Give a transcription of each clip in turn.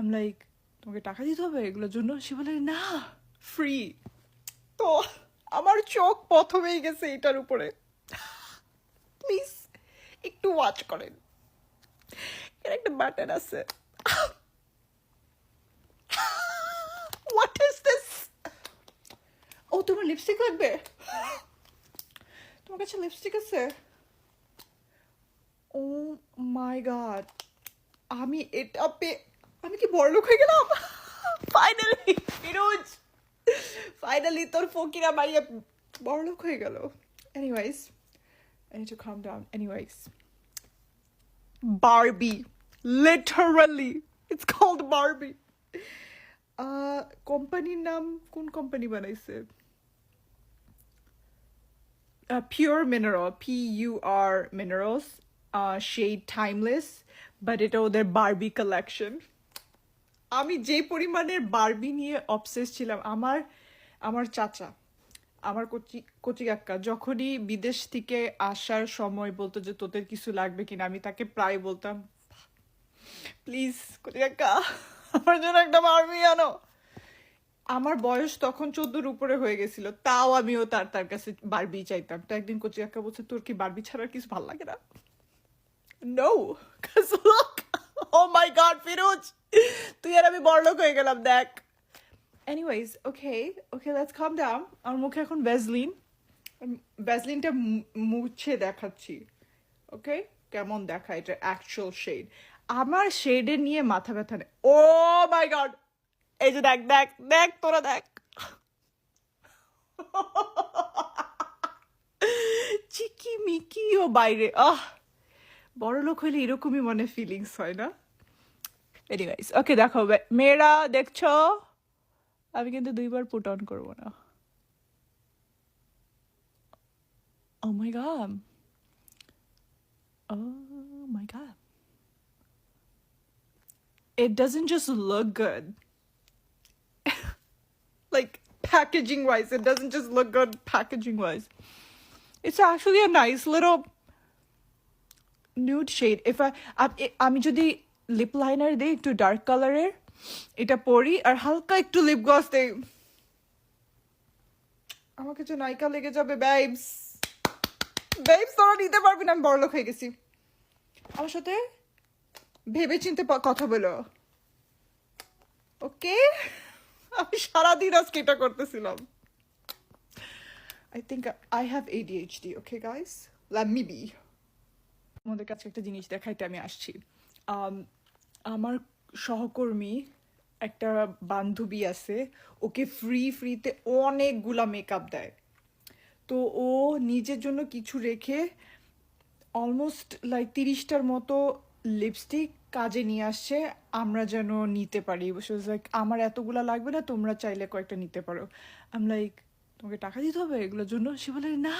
আম like তোমাকে টাকা দিতে হবে এগুলোর জন্য? সে বলে, না ফ্রি তো আমার চোখ প্রথমেই গেছে এটার উপরে। প্লিজ একটু ওয়াচ করেন। এর একটা বাটন আছে। হোয়াট ইজ দিস ও, তোমার লিপস্টিক লাগবে? তোমার কাছে লিপস্টিক আছে? ও মাই গড আমি এটা পে আমি কি বড়লোক হয়ে গেলাম ফাইনালি ফিরোজ ফাইনালি তোর ফকিরা মারিয়া বড়লোক হয়ে গেল anyways I need to calm down. Anyways, Barbie. Literally. It's called Barbie. Uh, কোম্পানির নাম কোন কোম্পানি বানাইছে uh, Pure Mineral, P U R Minerals, uh, shade Timeless, but এটা ওদের বারবি কালেকশন আমি যে পরিমাণের বারবি নিয়ে অবসেস ছিলাম, আমার আমার চাচা, আমার কচি কচি যখনই বিদেশ থেকে আসার সময় বলতো যে তোদের কিছু লাগবে কিনা, আমি তাকে প্রায় বলতাম, প্লিজ কচি কাকা, আমার জন্য একটা বারবি আনো। আমার বয়স তখন চোদ্দোর উপরে হয়ে গেছিল, তাও আমিও তার তার কাছে বারবি চাইতাম। তো একদিন কচি বলছে, তোর কি বারবি ছাড়া কিছু ভালো লাগে না? No cause oh my god Firoz তুই আর আমি বড়লোক হয়ে গেলাম, দেখ। Anyways okay okay let's calm down আমার মুখে এখন ভ্যাজলিন ভ্যাজলিনটা মুছে দেখাচ্ছি। ওকে কেমন দেখা এটা অ্যাকচুয়াল শেড আমার শেডে নিয়ে মাথা ব্যথা নেই। ও মাই গড এই যে দেখ দেখ দেখ তোরা, দেখ। চিকি মিকিও বাইরে, আহ! বড় লোক হইলে এরকমই মনে ফিলিংস হয় না এনিওয়াইজ ওকে দেখো বে- মেয়েরা দেখছো আমি কিন্তু দুইবার পুট অন করবো না Oh my god. Oh my god. It doesn't just look good. like packaging wise, it doesn't just look good packaging wise. It's actually a nice little If I, আপ- আমি যদি লিপ লাইনার দিই একটু dark কালারের এটা পরি, আর হালকা একটু লিপ গ্লস দেই। আমাকে যে নায়িকা লেগে যাবে বেবস বেবস তোরা নিতে পারবি না, আমি বড়লোক হয়ে গেছি। আমার সাথে ভেবে চিনতে কথা বলো। ওকে? আমি সারাদিন আজকে এটা করতেছিলাম। I think I have ADHD okay guys let me be আমাদের কাছে একটা জিনিস দেখাইতে আমি আসছি। আমার সহকর্মী একটা বান্ধবী আছে, ওকে ফ্রি ফ্রিতে অনেকগুলা মেকআপ দেয়। তো ও নিজের জন্য কিছু রেখে অলমোস্ট লাইক তিরিশটার মতো লিপস্টিক কাজে নিয়ে আসছে, আমরা যেন নিতে পারি। লাইক আমার এতগুলা লাগবে না, তোমরা চাইলে কয়েকটা নিতে পারো। আম লাইক তোমাকে টাকা দিতে হবে এগুলোর জন্য? সে বলে, না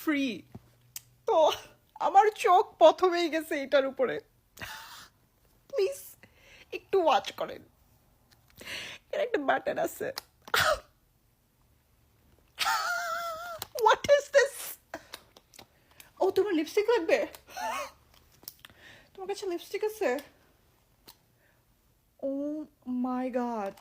ফ্রি তো আমার চোখ প্রথমেই গেছে এটার উপরে। প্লিজ একটু ওয়াচ করেন। এর একটা বাটন আছে। হোয়াট ইজ দিস ও, তোমার লিপস্টিক লাগবে? তোমার কাছে লিপস্টিক আছে? ও মাই গড